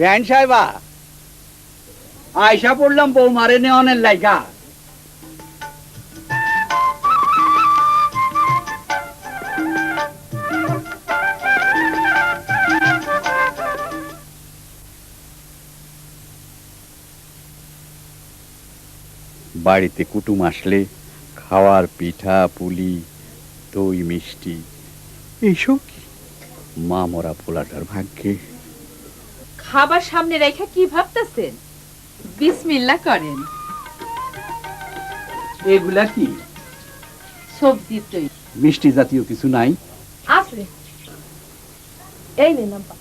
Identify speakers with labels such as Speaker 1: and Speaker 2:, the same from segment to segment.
Speaker 1: Ban সাহেবা আয়সা পড়লাম বৌমারে নেওয়ানের লাইকা বাড়িতে কুটুম আসলে, খাওয়ার পিঠা, পুলি, দই, মিষ্টি এইসব মা মরা পোলাটার ভাগ্যে।
Speaker 2: খাবার সামনে রেখে কি ভাবতেছেন? বিসমিল্লা করেন।
Speaker 1: এগুলা কি?
Speaker 2: সবজির তৈরি।
Speaker 1: মিষ্টি জাতীয় কিছু নাই?
Speaker 3: আছে। এই নে নাম্পা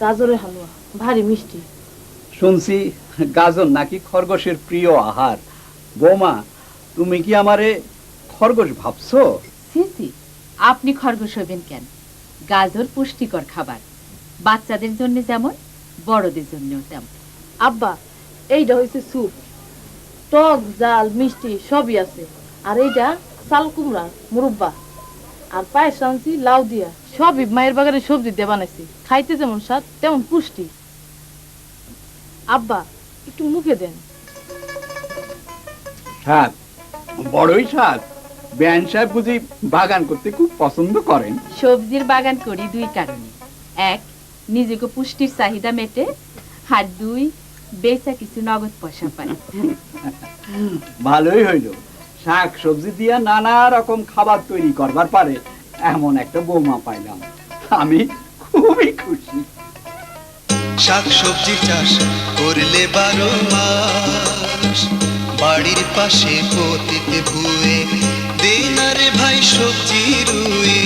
Speaker 3: গাজরের হালুয়া ভারী মিষ্টি।
Speaker 1: শুনছি গাজর নাকি খরগোশের প্রিয় আহার। বৌমা তুমি কি আমারে খরগোশ ভাবছ?
Speaker 2: সিসি আপনি খরগোশ হবেন কেন? গাজর পুষ্টিকর খাবার। বাচ্চাদের জন্য যেমন বড়দের জন্যও তেমন।
Speaker 3: আব্বা এইটা হয়েছে স্যুপ। টক জাল মিষ্টি সবই আছে। আর এইটা চাল কুমড়া মুরব্বা। আর পায়েস আনছি লাউ দিয়া। সবই মায়ের বাগানে সবজি দিয়ে বানাইছি। খাইতে যেমন স্বাদ তেমন পুষ্টি। আব্বা একটু মুখে দেন।
Speaker 1: স্বাদ? বড়ই স্বাদ। ব্যান সাহেব বুঝি বাগান করতে খুব পছন্দ করেন।
Speaker 2: সবজির বাগান করি দুই কারণে। এক নিজেকে পুষ্টির চাহিদা মেটে আর দুই বেচা কিছু নগদ পয়সা পাই।
Speaker 1: ভালোই হইল। শাক সবজি দিয়া নানা রকম খাবার তৈরি করবার পারে এমন একটা বৌমা পাইলাম। আমি খুবই খুশি।
Speaker 4: শাক সবজি চাষ করলে বারো মাস। বাড়ির পাশে পতিতে ভুয়ে দেনারে ভাই সবজি রুয়ে।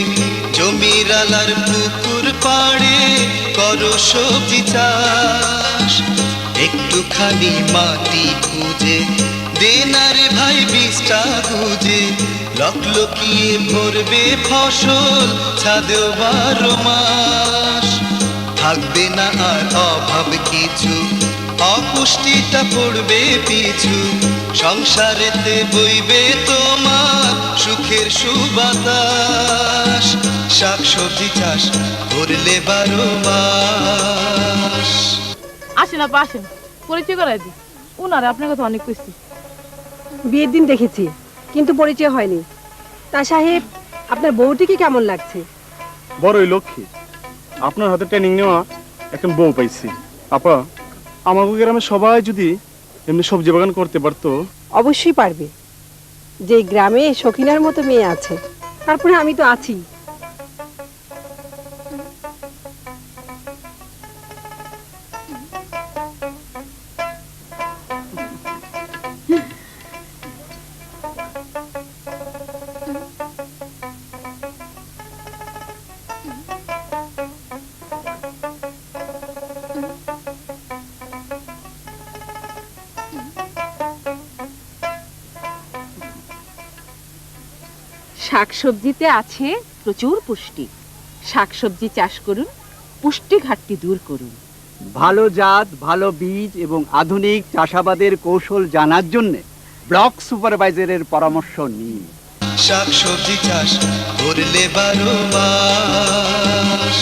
Speaker 4: জমির আলার পুকুর পাড়ে করো সবজি চাষ। একটুখানি মাটি খুঁজে দেনারে ভাই বীজটা গুজে লকলকিয়ে ভরবে ফসল, ছাদেও বারো মাস। থাকবে না আর অভাব কিছু, অপুষ্টিটা পড়বে পিছু। সংসারেতে বইবে তোমার সুখের সুবাতাস। শাক সবজি চাষ করলে বারো মাস।
Speaker 3: আসেন আপা আসেন। পরিচয় করাই দি উনারে আপনার কথা অনেক কইছি।
Speaker 5: বিয়ের দিন দেখেছি কিন্তু পরিচয় হয়নি। তা সাহেব আপনার বউটিকে কেমন লাগছে?
Speaker 6: বড়ই লক্ষ্মী। আপনার হাতে ট্রেনিং নেওয়া এখন বউ পাইছি। আপা আমার গ্রামে সবাই যদি এমনি সবজি বাগান করতে পারতো।
Speaker 5: অবশ্যই পারবে। যে গ্রামে শকিনার মতো মেয়ে আছে তারপরে আমি তো আছি।
Speaker 2: শাকসবজিতে আছে প্রচুর পুষ্টি। শাকসবজি চাষ করুন পুষ্টি ঘাটতি দূর করুন।
Speaker 1: ভালো জাত ভালো বীজ এবং আধুনিক চাষাবাদের কৌশল জানার জন্য ব্লক সুপারভাইজারের পরামর্শ নিন।
Speaker 4: শাকসবজি চাষ করলে বারো মাস।